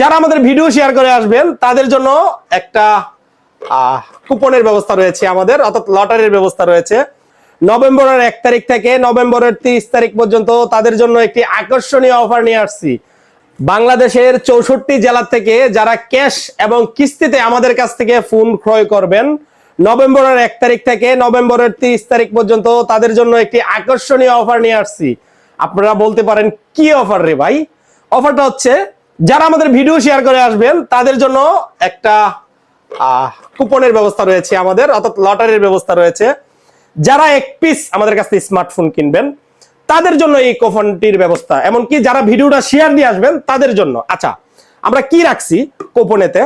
যারা আমাদের video share করে আসবেন, তাদের জন্য একটা কুপনের ব্যবস্থা রয়েছে আমাদের, অর্থাৎ লটারির ব্যবস্থা রয়েছে। নভেম্বরের এক তারিখ থেকে নভেম্বরের তিরিশ তারিখ পর্যন্ত তাদের জন্য একটি আকর্ষণীয় অফার নিয়ে আসছি। বাংলাদেশের চৌষট্টি জেলা থেকে যারা ক্যাশ এবং কিস্তিতে আমাদের কাছ থেকে ফোন ক্রয় করবেন, নভেম্বরের এক তারিখ থেকে নভেম্বরের তিরিশ তারিখ পর্যন্ত তাদের জন্য একটি আকর্ষণীয় অফার নিয়ে আসছি। আপনারা বলতে পারেন, কি অফার রে ভাই? অফারটা হচ্ছে যারা আমাদের ভিডিও শেয়ার করে আসবেন, তাদের জন্য একটা কুপনের ব্যবস্থা রয়েছে আমাদের, অর্থাৎ লটারির ব্যবস্থা রয়েছে। যারা এক পিস আমাদের কাছ থেকে স্মার্টফোন কিনবেন, তাদের জন্য এই কুপনটির ব্যবস্থা। এমনকি যারা ভিডিওটা শেয়ার দিয়ে আসবেন, তাদের জন্য। আচ্ছা আমরা কি রাখছি কুপনেতে?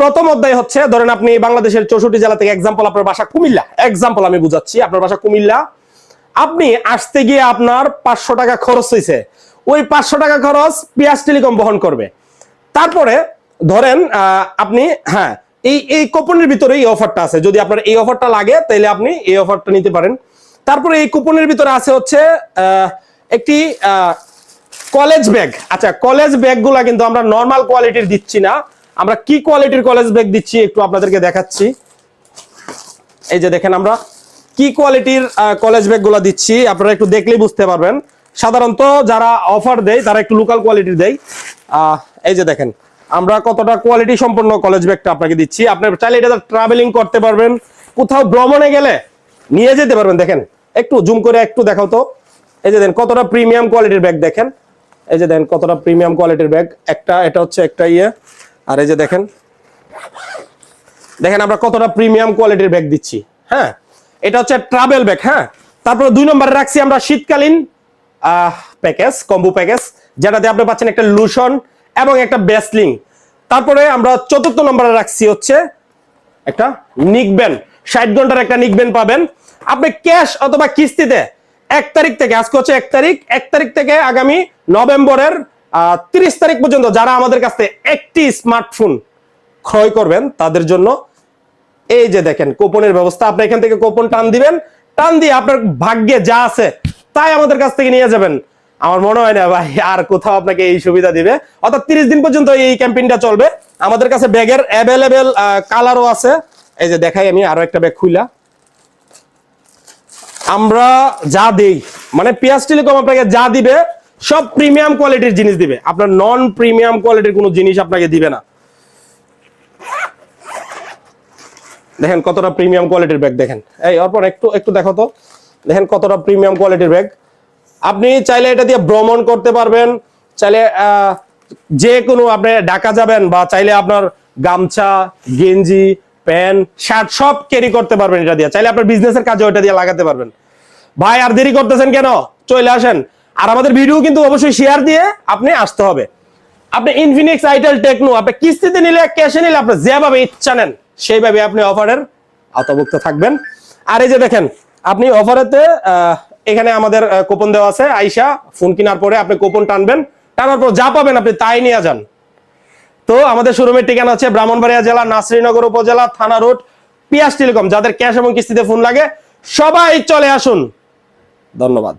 প্রথম অধ্যায় হচ্ছে, ধরেন আপনি বাংলাদেশের চৌষট্টি জেলা থেকে এক্সাম্পল আপনার বাসা কুমিল্লা। এক্সাম্পল আমি বুঝাচ্ছি, আপনার বাসা কুমিল্লা। আপনি আসতে গিয়ে আপনার পাঁচশো টাকা খরচ হয়েছে ওই পাঁচশো টাকা খরচ পিয়াস টেলিকম বহন করবে। তারপরে ধরেন আপনি হ্যাঁ এই এই কুপনের ভিতরে এই অফারটা আছে। যদি আপনার এই অফারটা লাগে তাহলে আপনি এই অফারটা নিতে পারেন। তারপরে এই কুপনের ভিতরে আছে হচ্ছে একটি কলেজ ব্যাগ আচ্ছা কলেজ ব্যাগগুলা কিন্তু আমরা নর্মাল কোয়ালিটির দিচ্ছি না। আমরা কি কোয়ালিটির কলেজ ব্যাগ দিচ্ছি একটু আপনাদেরকে দেখাচ্ছি। এই যে দেখেন আমরা, কি কোয়ালিটির কলেজ ব্যাগগুলা দিচ্ছি, আপনারা একটু দেখলেই বুঝতে পারবেন। সাধারণত যারা অফার দেয়, তারা একটু লোকাল কোয়ালিটির দেয়। এই যে দেখেন, আমরা কতটা কোয়ালিটি সম্পন্ন কলেজ ব্যাগটা আপনাকে দিচ্ছি। আপনি চাইলে এটা ট্রাভেলিং করতে পারবেন। কোথাও ভ্রমণে গেলে নিয়ে যেতে পারবেন। দেখেন, একটু জুম করে একটু দেখাও তো। এই যে দেখেন, কতটা প্রিমিয়াম কোয়ালিটির ব্যাগ দেখেন। এই যে দেখেন, কতটা প্রিমিয়াম কোয়ালিটির ব্যাগ একটা, এটা হচ্ছে একটা ইয়ে। আর এই যে দেখেন দেখেন আমরা কতটা প্রিমিয়াম কোয়ালিটির ব্যাগ দিচ্ছি। হ্যাঁ এটা হচ্ছে ট্রাভেল ব্যাগ হ্যাঁ। তারপরে দুই নম্বরে রাখছি আমরা শীতকালীন প্যাকেজ কম্বো প্যাকেজ যেটাতে আপনি পাচ্ছেন একটা লুশন এবং একটা বেসলিং তারপরে আমরা চতুর্থ নম্বরে রাখছি হচ্ছে একটা নিকবেন ষাট ঘণ্টার একটা নিকবেন পাবেন। আপনি ক্যাশ অথবা কিস্তিতে এক তারিখ থেকে, আজকে হচ্ছে এক তারিখ এক তারিখ থেকে আগামী নভেম্বরের তিরিশ তারিখ পর্যন্ত যারা আমাদের কাছ থেকে একটি স্মার্টফোন ক্রয় করবেন, তাদের জন্য এই যে দেখেন কোপনের ব্যবস্থা। আপনি এখান থেকে কোপন টান দিবেন। টান দিয়ে আপনার ভাগ্যে যা আছে তাই আমাদের কাছ থেকে নিয়ে যাবেন। আমার মনে হয় না ভাই, আর কোথাও আপনাকে এই সুবিধা দিবে। অর্থাৎ তিরিশ দিন পর্যন্ত এই ক্যাম্পেইনটা চলবে। আমাদের কাছে ব্যাগের অ্যাভেলেবেল কালারও আছে। এই যে দেখাই আমি আরও একটা ব্যাগ খুইলা। আমরা যা দেই মানে পিয়াস টেলিকম আপনাকে যা দিবে, সব প্রিমিয়াম কোয়ালিটির জিনিস দিবে। আপনার নন প্রিমিয়াম কোয়ালিটির কোনো জিনিস আপনাকে দিবে না। দেখেন কতটা প্রিমিয়াম কোয়ালিটির ব্যাগ, দেখেন। এই, অর্পণ, একটু একটু দেখো তো। দেখেন কতটা প্রিমিয়াম কোয়ালিটির ব্যাগ আপনি চাইলে এটা দিয়ে ভ্রমণ করতে পারবেন, চাইলে যে কোনো আপনি ঢাকা যাবেন বা চাইলে আপনার গামছা, গেঞ্জি, প্যান্ট, শার্ট সব ক্যারি করতে পারবেন এটা দিয়ে। চাইলে আপনার বিজনেসের কাজে ওটা দিয়ে লাগাতে পারবেন। ভাই, আর দেরি করতেছেন কেন? চলে আসেন। আর আমাদের ভিডিও কিন্তু অবশ্যই শেয়ার দিয়ে আপনি আসতে হবে। আপনি ইনফিনিক্স আইটেল টেকনো আপনি কিস্তিতে নিলে ক্যাশে নিলে আপনি যেভাবে ইচ্ছা নেন, সেইভাবে আপনি অফারের আওতাভুক্ত থাকবেন। আর এই যে দেখেন আপনি অফারেতে এখানে আমাদের কুপন দেওয়া আছে। আইসা ফোন কেনার পরে আপনি কুপন টানবেন। টানার পর যা পাবেন আপনি তাই নিয়ে যান। তো আমাদের শোরুমের ঠিকানা হচ্ছে ব্রাহ্মণবাড়িয়া জেলা, নাসরিনগর উপজেলা, থানা রোড, পিয়াস টেলিকম। যাদের ক্যাশ এবং কিস্তিতে ফোন লাগে, সবাই চলে আসুন। ধন্যবাদ।